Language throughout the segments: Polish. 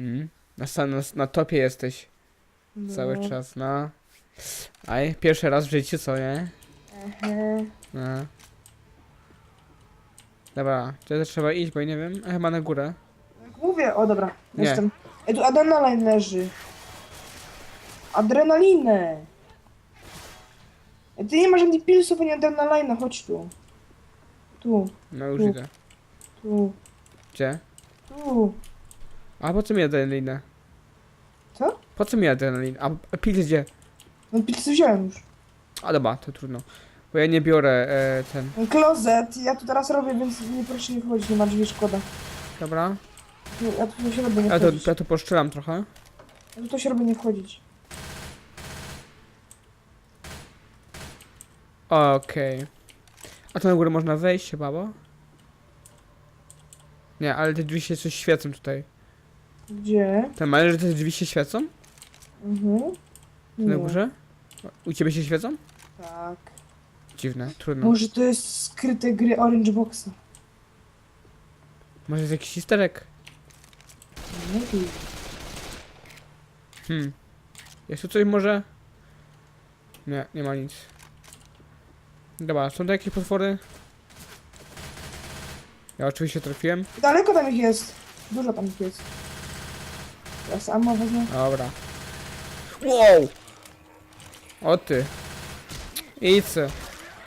Mm. Na, na, na topie jesteś No. cały czas, no. Aj, pierwszy raz w życiu, co nie? Ehe. No. Dobra, gdzie trzeba iść, bo nie wiem. A chyba na górę. Mówię, o dobra, Nie. jestem. Ej, tu adrenalin leży. Adrenalinę. Ej, ty nie masz żadnych pilsów ani adrenalina, chodź tu. Tu, No już Tu. idę. tu, Gdzie? tu. A po co mi adrenalinę? Co? Po co mi adrenalin? A, a pil gdzie? No pilsy wziąłem już. A dobra, to trudno. Bo ja nie biorę e, ten. Klozet, ja tu teraz robię, więc nie proszę nie wchodzić, nie ma drzwi, szkoda. Dobra. Tu- Ja tu się robię nie Ja to, wchodzić. ja tu poszczelam trochę. Ja tu się robię nie wchodzić. Okej. A to na górę można wejść chyba, bo? Nie, ale te drzwi się coś świecą tutaj. Gdzie? Ten ale że te drzwi się świecą? Mhm. Na Nie. górze? U ciebie się świecą? Tak. Dziwne, trudno. Może to jest skryte gry Orange Boxa. Może jest jakiś isterek? Nie wiem. Hmm. Jest tu coś może? Nie, nie ma nic. Dobra, są tu jakieś potwory? Ja oczywiście trafiłem. Daleko tam ich jest. Dużo tam ich jest. Ja sama wezmę. Dobra. Wow! O ty. Idź. se.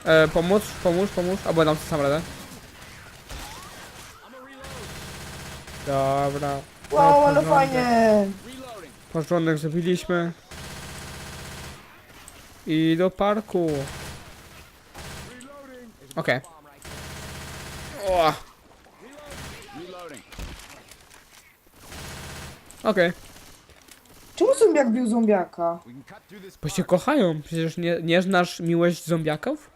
E, pomóc, pomóż, pomóż. Albo dam sam radę. Dobra. Wow, ale porządek. fajnie. Porządek zrobiliśmy. I do parku. Okej. O. Okej. Czemu zombiak bił zombiaka? Bo się kochają. Przecież nie, nie znasz miłość zombiaków?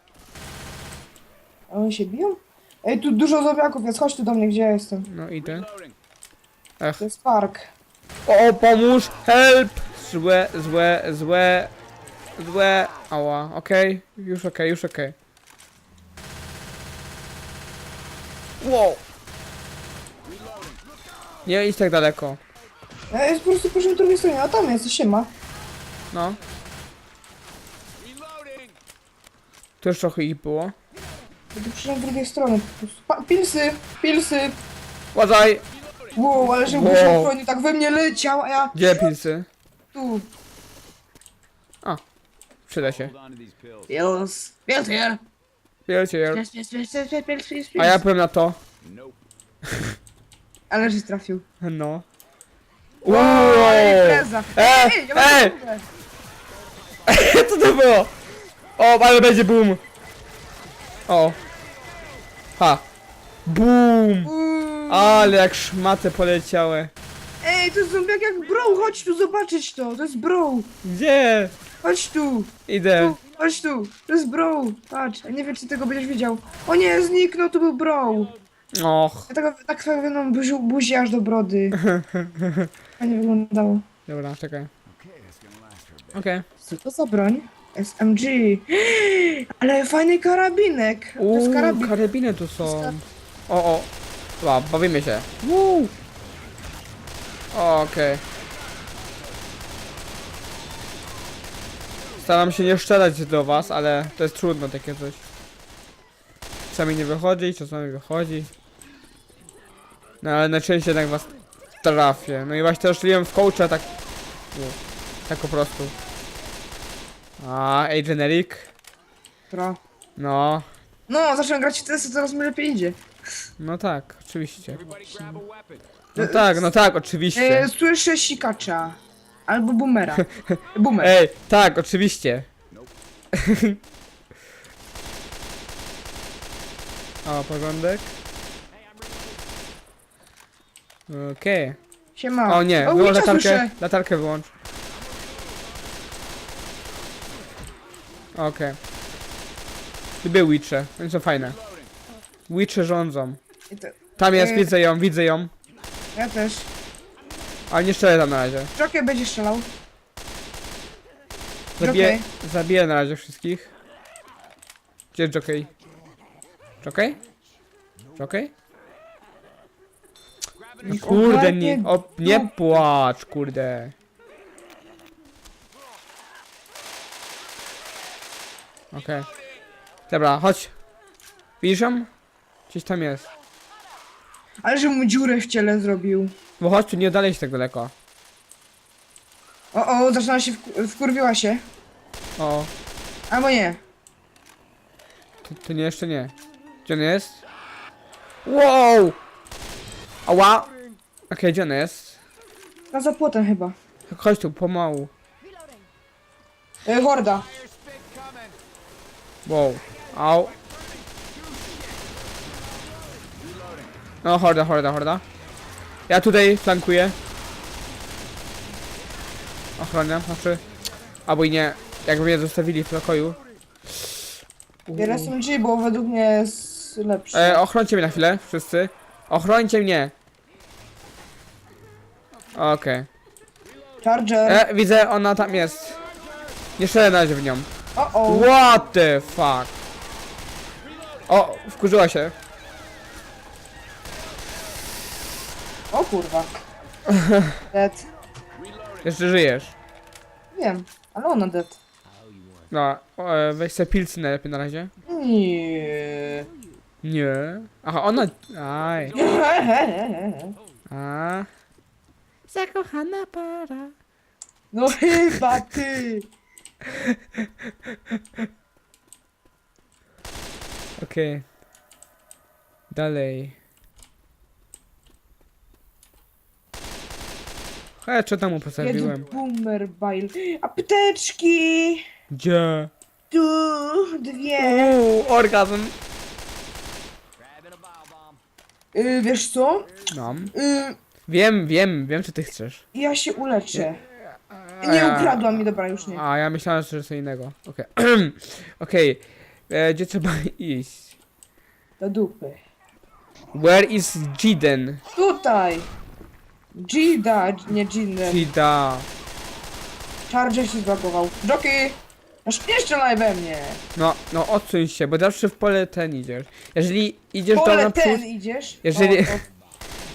A oni się biją? Ej, tu dużo zombiaków jest. Chodź tu do mnie, gdzie ja jestem. No idę. To jest park. O, pomóż! Help! Złe, złe, złe, złe. Ała, okej. Już okej, już okej. Wow! Nie idź tak daleko. Ja jest po prostu po drugiej stronie. A tam jest, siema. No. Tu już trochę ich było. Ja tu przyszedłem z drugiej strony. po prostu. Pa pilsy, pilsy. Uważaj! Wow, ale że Wow. wow. broni tak we mnie leciał, a ja Gdzie pilsy? tu. Przyda się. Pils. Pils here. Wielcie, ja- Pils, pils, pils, pils, pils, pils, A ja powiem na to. Ale żeś trafił. No. Wow! impreza. E, Ej, ja mam e! Co to było? O, ale będzie boom. O. Ha. Boom. Uuu. Ale jak szmaty poleciały. Ej, to jest zombiak jak bro, chodź tu zobaczyć to, to jest bro. Gdzie? Chodź tu, Idę. tu, chodź tu, to jest bro. Patrz, ja nie wiem czy tego będziesz widział. O nie, zniknął, to był bro. Och. Ja tego, tak fajną buzi, buzi aż do brody. Fajnie wyglądało. Dobra, czekaj. Okej. Co to za broń? SMG. Ale fajny karabinek. To jest Uuu, karabin. karabiny tu są. O, o. Dobra, bawimy się. Woo. Okej. Staram się nie strzelać do was, ale to jest trudno takie coś. Czasami nie wychodzi, czasami wychodzi. No ale najczęściej jednak was trafię. No i właśnie też strzeliłem w coacha tak... u, Tak po prostu. A, ej, generic. Pro. No, No, zacząłem grać w testy, coraz mi lepiej idzie. no tak, oczywiście. No tak, no tak, oczywiście. E, słyszę sikacza. Albo boomera. Boomer. Ej, tak, oczywiście. o, porządek. Okej. Siema. O nie, wyłącz Witcha latarkę, słyszę. latarkę wyłącz. Okej. Lubię Witche, oni są fajne. Witche rządzą. I to- Tam jest, Ej. widzę ją, widzę ją. Ja też. Ale nie strzelę tam na razie. Joker będzie strzelał. Zabiję, zabiję na razie wszystkich. Gdzie jest Jockey? Jockey? Jockey? Niech Kurde, ogarnie nie, o, nie płacz, kurde. Okej. Dobra, chodź. Widzisz ją? Gdzieś tam jest. Ale że mu dziurę w ciele zrobił. Bo chodź tu, nie dalej się tak daleko. O, o, zaczyna się, wku- wkurwiła się. O, Albo nie. to, to nie, jeszcze nie. Gdzie on jest? Wow! Ała! Okej, gdzie on jest? Za płotem chyba. Chodź tu, pomału. E, horda. Wow. Au. No, horda, horda, horda. Ja tutaj flankuję. Ochroniam, znaczy... Albo i nie. Jakby mnie zostawili w pokoju. Biorę SMG, bo według mnie jest lepszy. E, ochrońcie mnie na chwilę, wszyscy. Ochrońcie mnie. Okej. Charger. E, widzę, ona tam jest. Nie strzelę na razie w nią. O, o. What the fuck? O, wkurzyła się. O kurwa. Dead. Jeszcze żyjesz. Wiem, ale ona dead. No, e, weź sobie pilcy najlepiej na razie. Nie. Nie. Aha, ona... Aj. A. Zakochana para. No chyba ty. Okej. Dalej. He, co tam mu postawiłem? boomer bail. Apteczki. Gdzie? Tu, dwie. Uuu, orgazm. Y, wiesz co? Mam. Y, Wiem, wiem, wiem, co ty chcesz. ja się uleczę. A Nie ja- ukradła mi, dobra, już nie. A, ja myślałem, że co innego. Okej. Okej. E, Gdzie trzeba iść? Do dupy. Where is Jiden? Tutaj. Gida, nie Jinne. Jida. Charger się zbagował. Jockey! Aż nie strzelaj we mnie! No, no odsuń się, bo zawsze w pole ten idziesz. Jeżeli idziesz do Pole naprzód, ten idziesz? Jeżeli- O,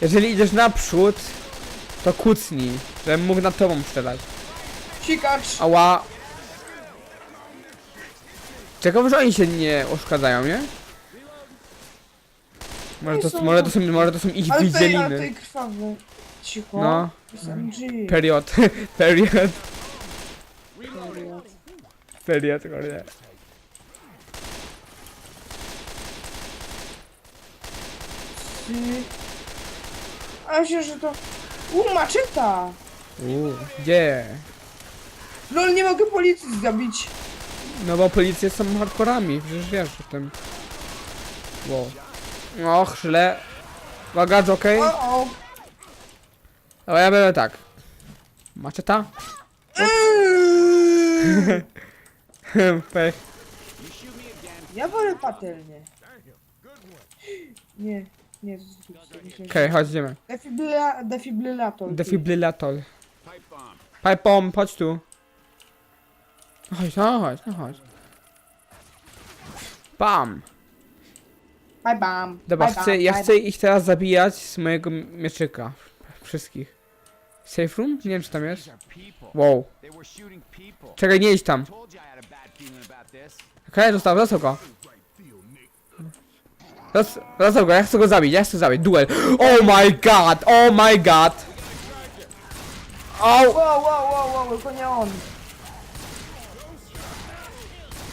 jeżeli idziesz naprzód, to kucnij, żebym mógł nad tobą strzelać. o, sikacz! Ała. Ciekawe, że oni się nie uszkadzają, nie? Może to, są- może to, są, może to są ich Ale ale widzieliny. tej krwawy. Cicho. No. SMG. Period. Period. Kurde. Ty. A myślę, że to... U, maczeta! Uuu, gdzie? Lol, nie mogę policji zabić. No bo policje są hardkorami, przecież wiesz o tym. Wow. Och, źle. Uwaga, okej. O, o. Ale ja będę tak. Maczeta? Pech. Ja wolę patelnię. Nie, nie, Okej, chodź, idziemy. Defibryla, defibrylator. Defibrylator. Pipe bomb, chodź tu. Chodź, no chodź, no chodź. Bam! Bye bam. Dobra, bye chcę, bam, ja bye chcę ich teraz zabijać z mojego mieczyka. Wszystkich. Safe room? Nie wiem, czy tam jest. Wow. Czekaj, nie idź tam. Okej, zostaw, zostaw go. Zos- Zostaw go, ja chcę go zabić, ja chcę zabić. Duel. Oh my god, oh my god. Au, Wow, wow, wow, wow, to nie on.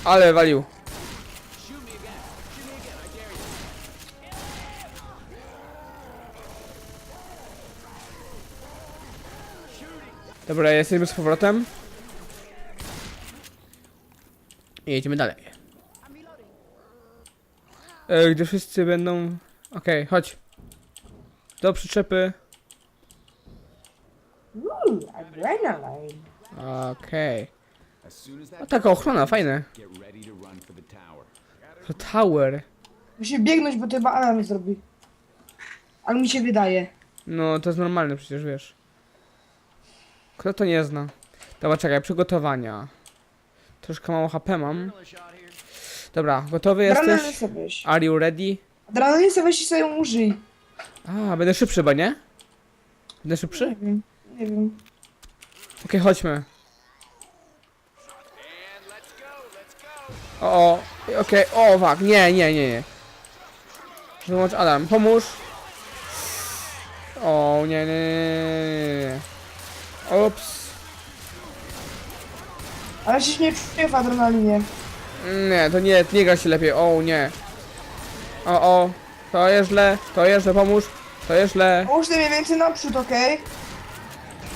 ale walił. Dobra, jesteśmy z powrotem. I jedziemy dalej. E, gdy wszyscy będą... Okej, chodź. Do przyczepy. Okej. No that taka ochrona, fajne. To tower. Musi biegnąć, bo to chyba alarm zrobi. Ale mi się wydaje. No, to jest normalne przecież, wiesz. Kto to nie zna? Dobra, czekaj, przygotowania. Troszkę mało HP mam. Dobra, gotowy jesteś? weź. Are you ready? Adrenalin sobie weź i sobie ją użyj. A, będę szybszy, bo nie? Będę szybszy? Nie wiem, nie wiem. Okej, chodźmy. O, o, okej, o, fuck, nie, nie, nie, nie. Wyłącz alarm, pomóż. O, nie, nie, nie, nie, nie. Ups. Ale się nie czuję w adrenalinie. Nie, to nie, nie gra się lepiej, o, nie. O, o, to jest źle, to jest źle, pomóż. To jest źle. Połóż mniej więcej naprzód, okej?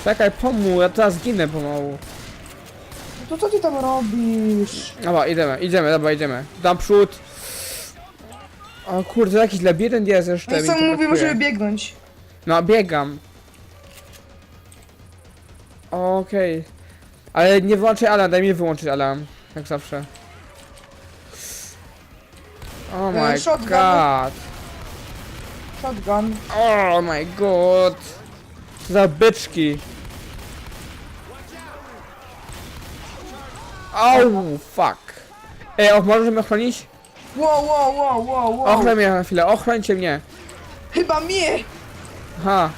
Czekaj, pomóż, ja teraz ginę pomału. No to co ty tam robisz? Dobra, idziemy, idziemy, dobra, idziemy. Naprzód. O kurde, jakiś labirynt jest jeszcze. No i mi co to mówimy, brakuje. żeby biegnąć? No, biegam. Okej. Ale nie wyłączaj alarm, daj mi wyłączyć alarm. Jak zawsze. Oh E, my shotgun. god. Shotgun. Oh my god. Co Za byczki. Au, fuck. Ej, och, możesz mnie ochronić? Wow, wow, wow, wow, wow. Ochroń mnie na chwilę, ochrońcie mnie. Chyba mnie! Aha.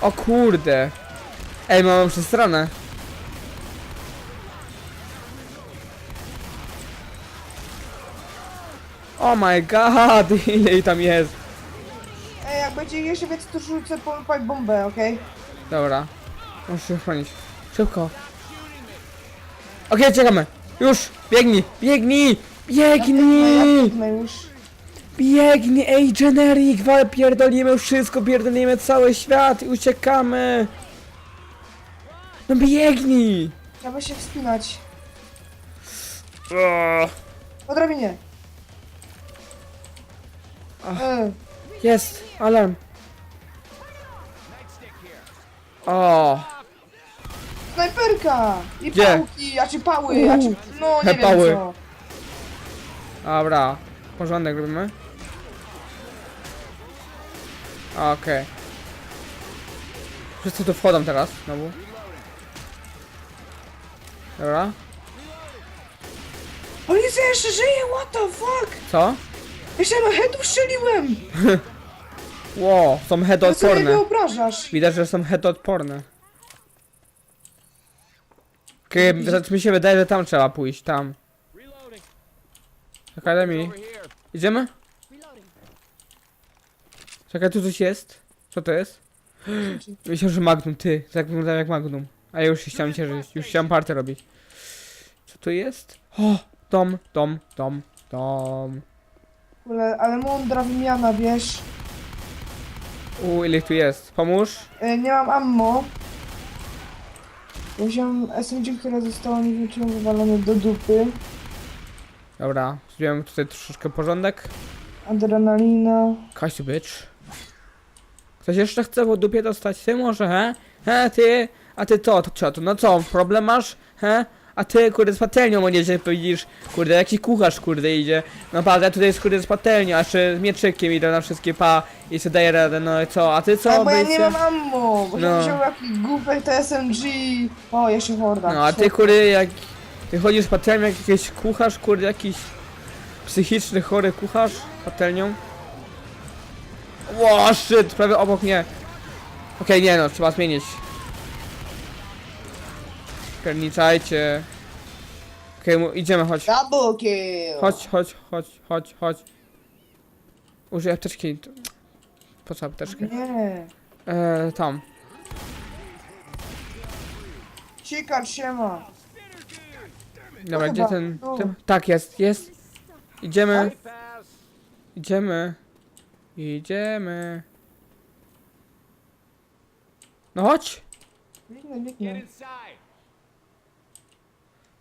O kurde. Ej, mam przestronę. Oh my god, ile jej tam jest. Ej, jak będzie jeszcze więcej, to rzucę po- po bombę, okej? Dobra. Muszę się chronić. Szybko. Okej, czekamy. Już, biegnij, biegnij, biegnij. już. Biegnij, ej, generic, wal, pierdolimy wszystko, pierdolimy cały świat i uciekamy. No biegnij. Trzeba się wspinać. O, Po drabinie. Ach. E, Jest, alarm. O, snajperka! I Gdzie? pałki, a czy pały, a czy... No, nie He, wiem pały. co. dobra. Porządek robimy. Okej. Wszyscy tu wchodzą teraz, znowu. Dobra. O Jezu, ja jeszcze żyję, what the fuck? Co? Jeszcze na headu strzeliłem! Ło, są To sobie headoodporne. wyobrażasz. Widać, że są headoodporne. Okej, okay, mi się wydaje, że tam trzeba pójść, tam. Akademii. Over here. Idziemy? Czekaj, tu coś jest? Co to jest? Myślę, że Magnum, ty. Tak wygląda jak Magnum. A ja już się chciałem cieszyć, już chciałem partię robić. Co tu jest? O, dom, dom, dom, dom. Ale, ale mądra wymiana, wiesz. U, ile ich tu jest? Pomóż? E, nie mam ammo. Ja wziąłem SMG, które zostało mi wieczorem wywalone do dupy. Dobra, zrobiłem tutaj troszeczkę porządek. Adrenalina. Kaś bitch. Ktoś jeszcze chce po dupie dostać? Ty może, he? He, ty? A ty to, to co, to no co, problem masz? He? A ty, kurde, z patelnią idziesz, widzisz, kurde, jaki kucharz, kurde, idzie. No patrz, ja tutaj jest, kurde, z patelnią, a jeszcze z mieczykiem idę na wszystkie pa i sobie daję radę, no i co, a ty co, Tak, bo ja nie mam ammo, bo No. no. wziął jakiś głupek te SMG. O, jeszcze horda. No, a ty, kurde, jak... Ty chodzisz z patelnią jak jakiś kucharz, kurde, jakiś psychiczny, chory kucharz patelnią. Ło, shit, prawie obok mnie. Okej, nie no, trzeba zmienić. Pierniczajcie. Okej, mu- idziemy, chodź. Double kill. Chodź, chodź, chodź, chodź, chodź. Użyj apteczki. Po co apteczkę? Nie. Eee, tam. Sikacz się ma. Dobra, gdzie chyba, ten... tu. ten... Tak, jest, jest. Idziemy. Idziemy. Idziemy. No chodź. Biegnę, Get biegnę. inside.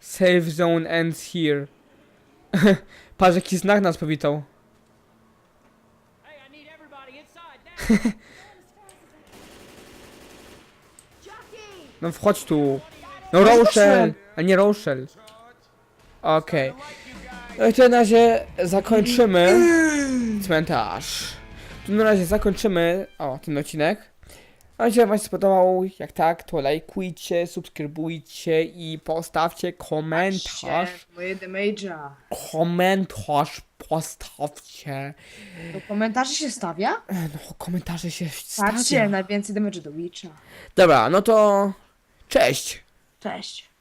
Safe zone ends here. Patrz, jaki znak nas powitał. No wchodź tu. No Rochelle. A nie Rochelle. Okej. No i to na razie zakończymy cmentarz. Tu na razie zakończymy o ten odcinek. A jeśli wam się spodobał, jak tak, to lajkujcie, subskrybujcie i postawcie komentarz. Moje damage'a. Komentarz postawcie. Do komentarzy się stawia? No, komentarze się Patrzcie, stawia. najwięcej damage do Witcha. Dobra, no to cześć. Cześć.